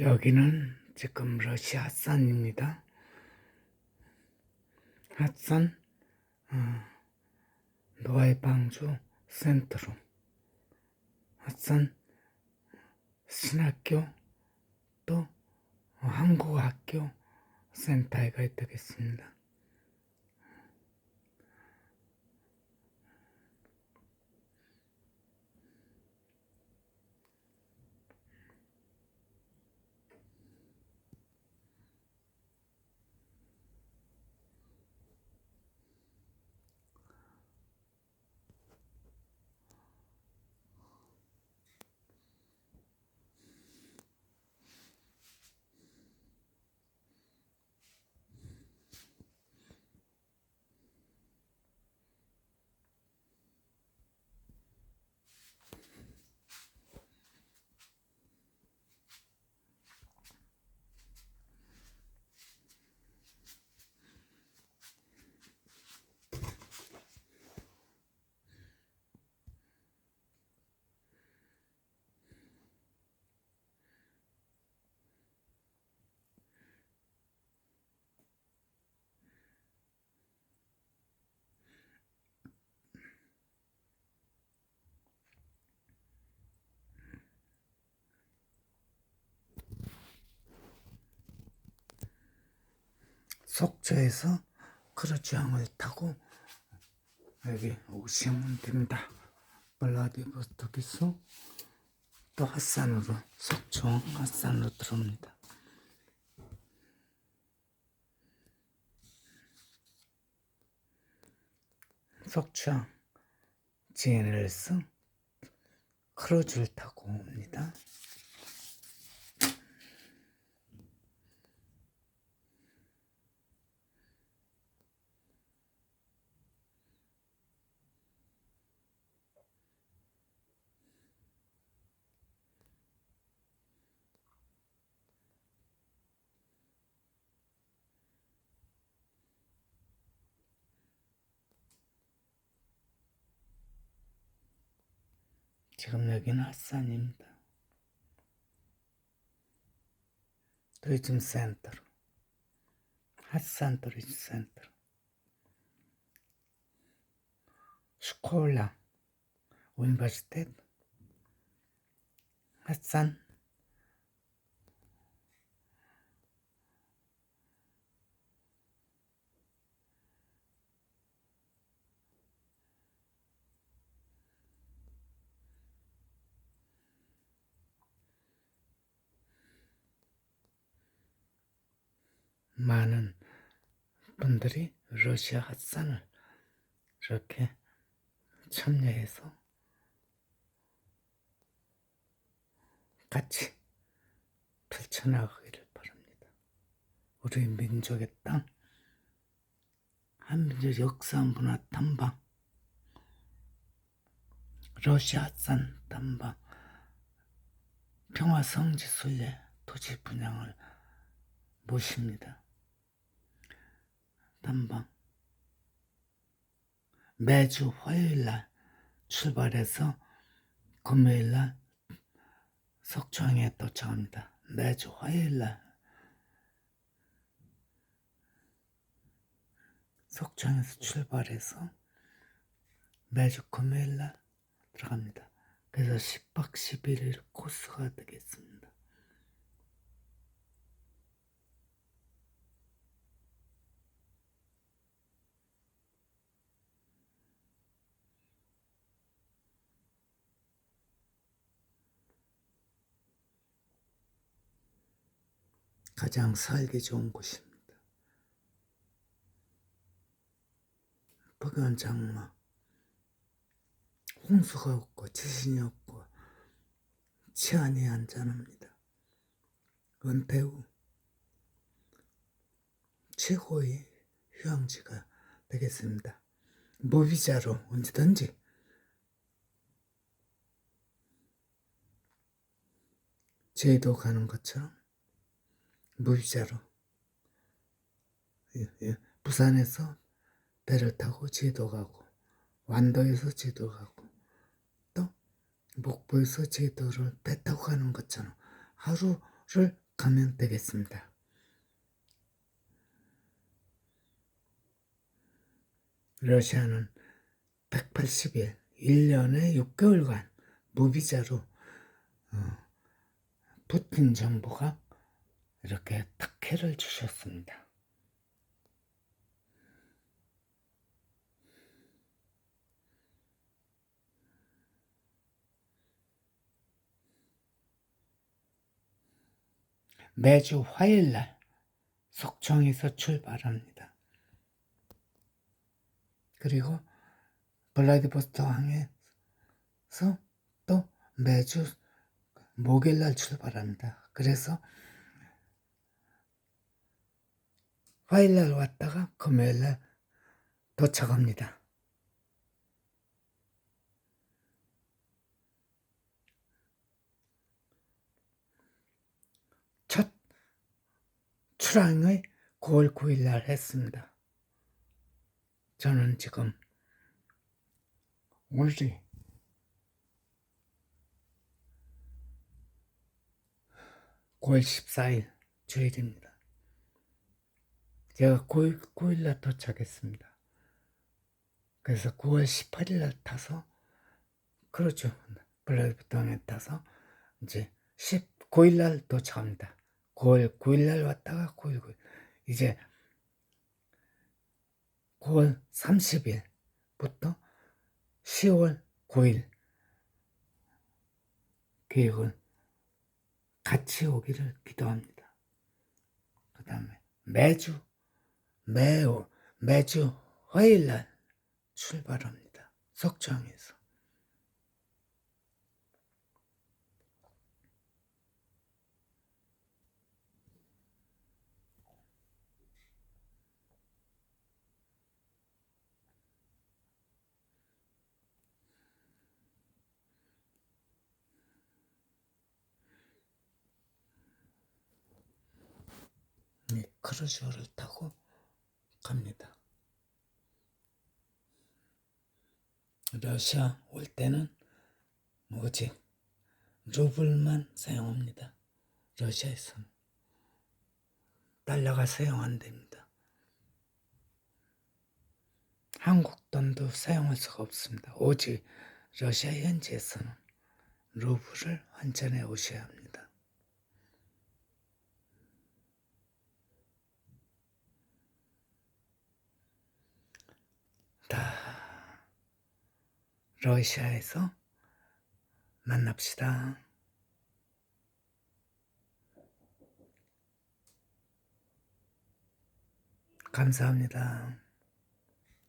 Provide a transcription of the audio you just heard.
여기는 지금 러시아 산입니다. 핫산 어, 노아이 방주 센터로 핫산 신학교 또 한국학교 센터에 가 있겠습니다. 속초에서 크루즈항을 타고 여기 오시면 됩니다. 블라디보스토크에서 또 핫산으로 속초 핫산으로 들어옵니다. 속초항 GNL에서 크루즈를 타고 옵니다. 지금 여기는 핫산입니다. turism 센터로 핫산 turism 센터로 스콜라 universitet 핫산 많은 분들이 러시아 핫산을 이렇게 참여해서 같이 펼쳐나가기를 바랍니다. 우리 민족의 땅, 한민족 역사 문화 탐방, 러시아 산 탐방, 평화 성지 순례 토지 분양을 모십니다. 탐방 매주 화요일 날 출발해서 금요일 날 석초항에 도착합니다. 매주 화요일 날 석초항에서 출발해서 매주 금요일 날 들어갑니다. 그래서 10박 11일 코스가 되겠습니다. 가장 살기 좋은 곳입니다. 폭염 장마, 홍수가 없고 지진이 없고 치안이 안전합니다. 은퇴 후 최고의 휴양지가 되겠습니다. 무비자로 언제든지 제도 가는 것처럼 무비자로 예, 예. 부산에서 배를 타고 제도 가고 완도에서 제도 가고 또 목포에서 제도를 배 타고 가는 것처럼 하루를 가면 되겠습니다. 러시아는 180일, 1년에 6개월간 무비자로 어, 푸틴 정부가 이렇게 특혜를 주셨습니다. 매주 화요일 날 속청에서 출발합니다. 그리고 블라디보스토크항에서 또 매주 목요일 날 출발합니다. 그래서 화요일날 왔다가 금요일날 도착합니다. 첫 출항을 9월 9일 날 했습니다. 저는 지금 올리 9월 14일 주일입니다. 제가 9일, 9일 날 도착했습니다. 그래서 9월 18일 날 타서 그렇죠. 블라디부탕에 타서 이제 19일 날 도착합니다. 9월 9일 날 왔다가 9일 9일 이제 9월 30일부터 10월 9일 계획은 같이 오기를 기도합니다. 그 다음에 매주 매우 매주 화요일 날 출발합니다. 속초항에서 이 크루즈를 타고 갑니다. 러시아 올 때는 오직 루블만 사용합니다. 러시아에서는 달러가 사용 안 됩니다. 한국 돈도 사용할 수가 없습니다. 오직 러시아 현지에서는 루블을 환전해 오셔야 합니다. 다 러시아에서 만납시다. 감사합니다.